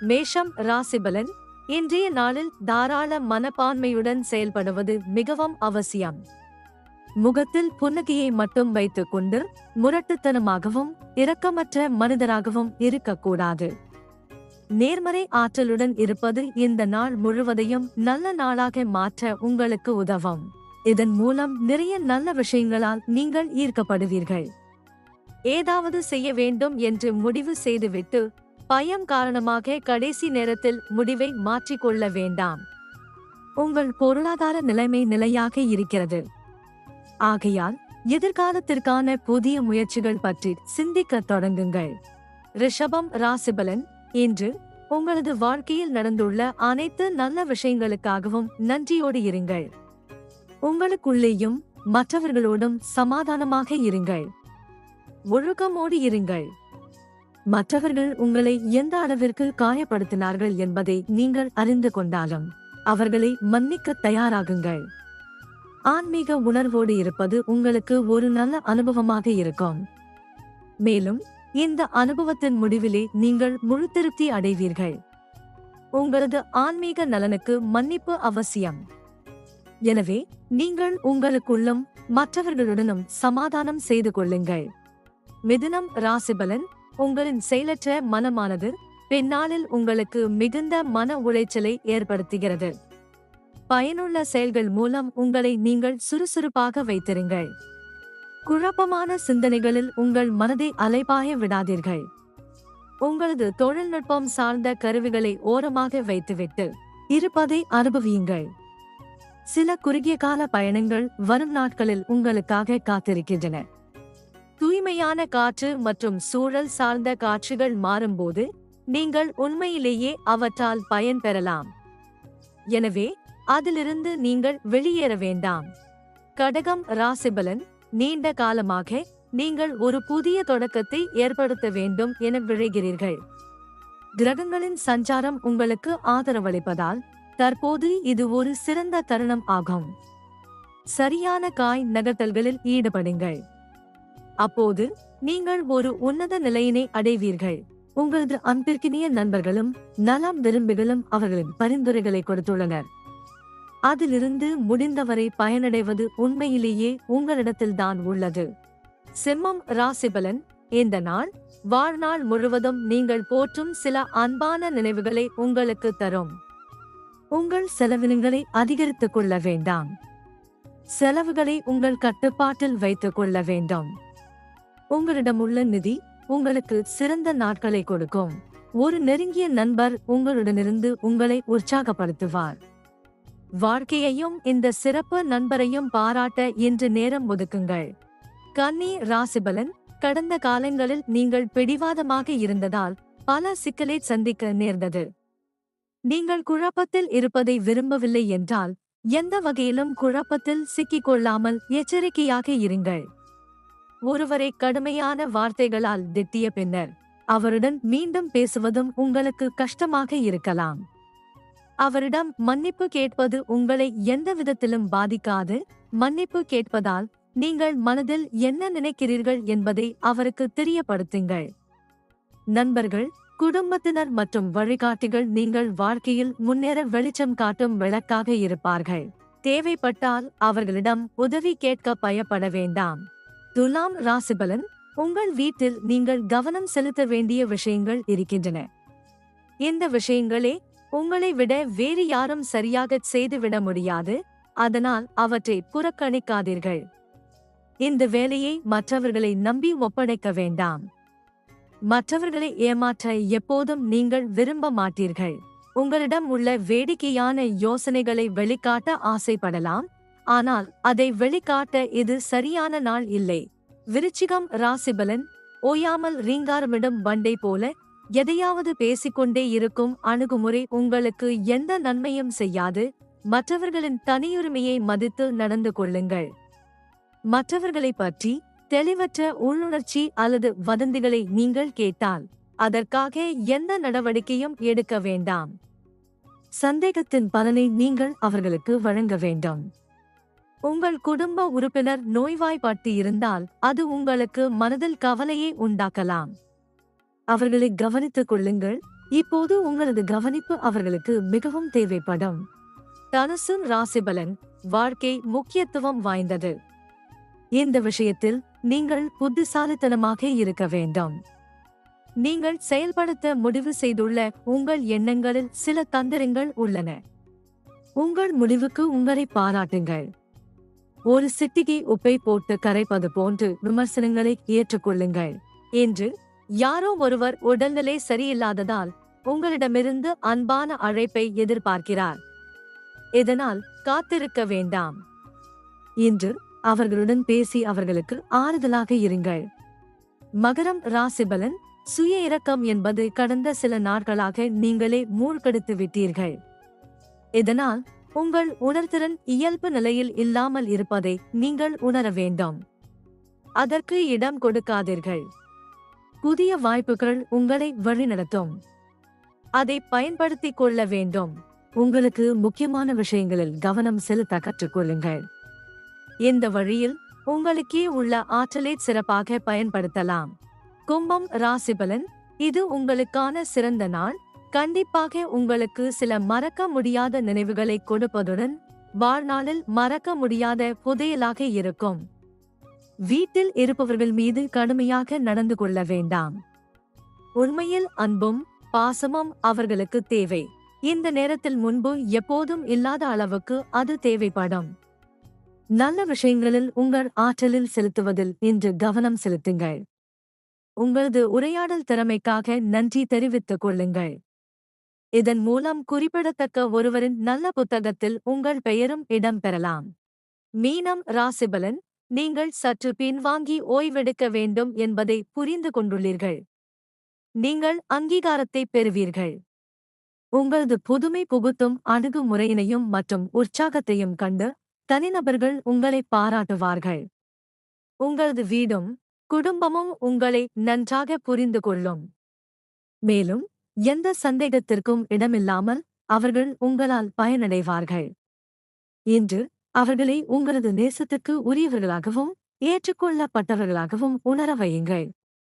மேஷம் ராசிபலன் இன்றைய நாளில் தாராள மனப்பான்மையுடன் செயல்படுவது மிகவும் அவசியம். முகத்தில் புன்னகையை மட்டும் வைத்துக் கொண்டு முரட்டுத்தனமாகவும் இரக்கமற்ற மனிதராகவும் இருக்கக்கூடாது. நேர்மறை ஆற்றலுடன் இருப்பது இந்த நாள் முழுவதையும் நல்ல நாளாக மாற்ற உங்களுக்கு உதவும். இதன் மூலம் நிறைய நல்ல விஷயங்களால் நீங்கள் ஈர்க்கப்படுவீர்கள். ஏதாவது செய்ய வேண்டும் என்று முடிவு செய்துவிட்டு பயம் காரணமாக கடைசி நேரத்தில் முடிவை மாற்றிக்கொள்ள வேண்டாம். உங்கள் பொருளாதார நிலைமை நிலையாக இருக்கிறது. ஆகையால் எதிர்காலத்திற்கான புதிய முயற்சிகள் பற்றி சிந்திக்கத் தொடங்குங்கள். ரிஷபம் ராசிபலன் இன்று உங்களது வாழ்க்கையில் நடந்துள்ள அனைத்து நல்ல விஷயங்களுக்காகவும் நன்றியோடு இருங்கள். உங்களுக்குள்ளேயும் மற்றவர்களோடும் சமாதானமாக இருங்கள். ஒழுக்கமோடு இருங்கள். மற்றவர்கள் உங்களை எந்த அளவிற்கு காயப்படுத்தினார்கள் என்பதை நீங்கள் அறிந்து கொண்டாலும் அவர்களை மன்னிக்க தயாராகுங்கள். ஆன்மீக உணர்வோடு இருப்பது உங்களுக்கு ஒரு நல்ல அனுபவமாக இருக்கும். மேலும் இந்த அனுபவத்தின் முடிவிலே நீங்கள் முழு திருப்தி அடைவீர்கள். உங்களது ஆன்மீக நலனுக்கு மன்னிப்பு அவசியம். எனவே நீங்கள் உங்களுக்குள்ளும் மற்றவர்களுடனும் சமாதானம் செய்து கொள்ளுங்கள். மிதுனம் ராசிபலன் உங்களின் செயலற்ற மனமானது பின்னாளில் உங்களுக்கு மிகுந்த மன உளைச்சலை ஏற்படுத்துகிறது. பயனுள்ள செயல்கள் மூலம் உங்களை நீங்கள் சுறுசுறுப்பாக வைத்திருங்கள். குழப்பமான சிந்தனைகளில் உங்கள் மனதை அலைபாய விடாதீர்கள். உங்களது தொழில்நுட்பம் சார்ந்த கருவிகளை ஓரமாக வைத்துவிட்டு இருப்பதை அனுபவியுங்கள். சில குறுகிய கால பயணங்கள் வரும் நாட்களில் உங்களுக்காக காத்திருக்கின்றன. தூய்மையான காற்று மற்றும் சூழல் சார்ந்த காட்சிகள் மாறும்போது நீங்கள் உண்மையிலேயே அவற்றால் பயன் பெறலாம். எனவே அதிலிருந்து நீங்கள் வெளியேற வேண்டாம். கடகம் ராசிபலன் நீண்ட காலமாக நீங்கள் ஒரு புதிய தொடக்கத்தை ஏற்படுத்த வேண்டும் என விழைகிறீர்கள். கிரகங்களின் சஞ்சாரம் உங்களுக்கு ஆதரவளிப்பதால் தற்போது இது ஒரு சிறந்த தருணம் ஆகும். சரியான காய் நகர்த்தல்களில் ஈடுபடுங்கள். அப்போது நீங்கள் ஒரு உன்னத நிலையினை அடைவீர்கள். உங்களது அன்பிற்கினிய நண்பர்களும் நலம் விரும்பிகளும் அவர்களின் பரிந்துரைகளை கொடுத்துள்ளனர். அதிலிருந்து முடிந்தவரை பயனடைவது உண்மையிலேயே உங்களிடத்தில்தான் உள்ளது. சிம்மம் ராசிபலன் இந்த நாள் வாழ்நாள் முழுவதும் நீங்கள் போற்றும் சில அன்பான நினைவுகளை உங்களுக்கு தரும். உங்கள் செலவினங்களை அதிகரித்துக் கொள்ள வேண்டாம். செலவுகளை உங்கள் கட்டுப்பாட்டில் வைத்துக் கொள்ள வேண்டும். உங்களிடமுள்ள நிதி உங்களுக்கு சிறந்த நாட்களை கொடுக்கும். ஒரு நெருங்கிய நண்பர் உங்களுடனிருந்து உங்களை உற்சாகப்படுத்துவார். வாழ்க்கையையும் இந்த சிறப்பு நண்பரையும் பாராட்ட இன்று நேரம் ஒதுக்குங்கள். கன்னி ராசிபலன் கடந்த காலங்களில் நீங்கள் பிடிவாதமாக இருந்ததால் பல சிக்கலை சந்திக்க நேர்ந்தது. நீங்கள் குழப்பத்தில் இருப்பதை விரும்பவில்லை என்றால் எந்த வகையிலும் குழப்பத்தில் சிக்கிக் கொள்ளாமல் எச்சரிக்கையாக இருங்கள். ஒருவரை கடுமையான வார்த்தைகளால் திட்டிய பின்னர் அவருடன் மீண்டும் பேசுவதும் உங்களுக்கு கஷ்டமாக இருக்கலாம். அவரிடம் மன்னிப்பு கேட்பது உங்களை எந்த விதத்திலும் பாதிக்காது. மன்னிப்பு கேட்பதால் நீங்கள் மனதில் என்ன நினைக்கிறீர்கள் என்பதை அவருக்கு தெரியப்படுத்துங்கள். நண்பர்கள் குடும்பத்தினர் மற்றும் வழிகாட்டிகள் நீங்கள் வாழ்க்கையில் முன்னேற வெளிச்சம் காட்டும் விளக்காக இருப்பார்கள். தேவைப்பட்டால் அவர்களிடம் உதவி கேட்க பயப்பட வேண்டாம். துலாம் ராசிபலன் உங்கள் வீட்டில் நீங்கள் கவனம் செலுத்த வேண்டிய விஷயங்கள் இருக்கின்றன. இந்த விஷயங்களே உங்களை விட வேறு யாரும் சரியாக செய்துவிட முடியாது அதனால் அவற்றை புறக்கணிக்காதீர்கள். இந்த வேலையை மற்றவர்களை நம்பி ஒப்படைக்க வேண்டாம். மற்றவர்களை ஏமாற்ற எப்போதும் நீங்கள் விரும்ப மாட்டீர்கள். உங்களிடம் உள்ள வேடிக்கையான யோசனைகளை வெளிக்காட்ட ஆசைப்படலாம் ஆனால் அதை வெளிக்காட்ட இது சரியான நாள் இல்லை. விருச்சிகம் ராசிபலன் ஓயாமல் ரீங்காரமிடும் பண்டை போல எதையாவது பேசிக்கொண்டே இருக்கும் அணுகுமுறை உங்களுக்கு எந்த நன்மையும் செய்யாது. மற்றவர்களின் தனியுரிமையை மதித்து நடந்து கொள்ளுங்கள். மற்றவர்களை பற்றி தெளிவற்ற உள்ளுணர்ச்சி அல்லது வதந்திகளை நீங்கள் கேட்டால் அதற்காக எந்த நடவடிக்கையும் எடுக்க வேண்டாம். சந்தேகத்தின் பலனை நீங்கள் அவர்களுக்கு வழங்க வேண்டும். உங்கள் குடும்ப உறுப்பினர் நோய்வாய்ப்பட்டு இருந்தால் அது உங்களுக்கு மனதில் கவலையை உண்டாக்கலாம். அவர்களை கவனித்துக் கொள்ளுங்கள். இப்போது உங்களது கவனிப்பு அவர்களுக்கு மிகவும் தேவைப்படும். தனுசும் ராசிபலன் வாழ்க்கை முக்கியத்துவம் வாய்ந்தது. இந்த விஷயத்தில் நீங்கள் புத்திசாலித்தனமாக இருக்க வேண்டும். நீங்கள் செயல்படுத்த முடிவு செய்துள்ள உங்கள் எண்ணங்களில் சில தந்திரங்கள் உள்ளன. உங்கள் முடிவுக்கு உங்களை பாராட்டுங்கள். ஒரு சிட்டிகை உப்பை போட்டு கரைப்பது போன்று விமர்சனங்களை ஏற்றுக்கொள்ளுங்கள். என்று யாரோ ஒருவர் உடல்நிலை சரியில்லாததால் உங்களிடமிருந்து அன்பான அழைப்பை எதிர்பார்க்கிறார். இதனால் காத்திருக்க வேண்டாம். இன்று அவர்களுடன் பேசி அவர்களுக்கு ஆறுதலாக இருங்கள். மகரம் ராசிபலன் சுய இரக்கம் என்பது கடந்த சில நாட்களாக நீங்களே மூழ்கடித்து விட்டீர்கள். இதனால் உங்கள் உணர்திறன் இயல்பு நிலையில் இல்லாமல் இருப்பதை நீங்கள் உணர வேண்டும். அதற்கு இடம் கொடுக்காதீர்கள். புதிய வாய்ப்புகள் உங்களை வழிநடத்தும். அதை பயன்படுத்திக் கொள்ள வேண்டும். உங்களுக்கு முக்கியமான விஷயங்களில் கவனம் செலுத்த கற்றுக்கொள்ளுங்கள். இந்த வழியில் உங்களுக்கே உள்ள ஆற்றலை சிறப்பாக பயன்படுத்தலாம். கும்பம் ராசிபலன் இது உங்களுக்கான சிறந்த நாள். கண்டிப்பாக உங்களுக்கு சில மறக்க முடியாத நினைவுகளை கொடுப்பதுடன் வாழ்நாளில் மறக்க முடியாத புதையலாக இருக்கும். வீட்டில் இருப்பவர்கள் மீது கடுமையாக நடந்து கொள்ள வேண்டாம். உண்மையில் அன்பும் பாசமும் அவர்களுக்கு தேவை. இந்த நேரத்தில் முன்பு எப்போதும் இல்லாத அளவுக்கு அது தேவைப்படும். நல்ல விஷயங்களில் உங்கள் ஆற்றலில் செலுத்துவதில் இன்று கவனம் செலுத்துங்கள். உங்களது உரையாடல் திறமைக்காக நன்றி தெரிவித்துக் கொள்ளுங்கள். இதன் மூலம் குறிப்பிடத்தக்க ஒருவரின் நல்ல புத்தகத்தில் உங்கள் பெயரும் இடம்பெறலாம். மீனம் ராசிபலன் நீங்கள் சற்று பின்வாங்கி ஓய்வெடுக்க வேண்டும் என்பதை புரிந்து கொண்டுள்ளீர்கள். நீங்கள் அங்கீகாரத்தை பெறுவீர்கள். உங்களது புதுமை புகுத்தும் அணுகுமுறையினையும் மற்றும் உற்சாகத்தையும் கண்டு தனிநபர்கள் உங்களை பாராட்டுவார்கள். உங்களது வீடும் குடும்பமும் உங்களை நன்றாக புரிந்து கொள்ளும். மேலும் எந்த சந்தேகத்திற்கும் இடமில்லாமல் அவர்கள் உங்களால் பயனடைவார்கள். இன்று அவர்களை உங்களது நேசத்துக்கு உரியவர்களாகவும் ஏற்றுக்கொள்ளப்பட்டவர்களாகவும் உணர வையுங்கள்.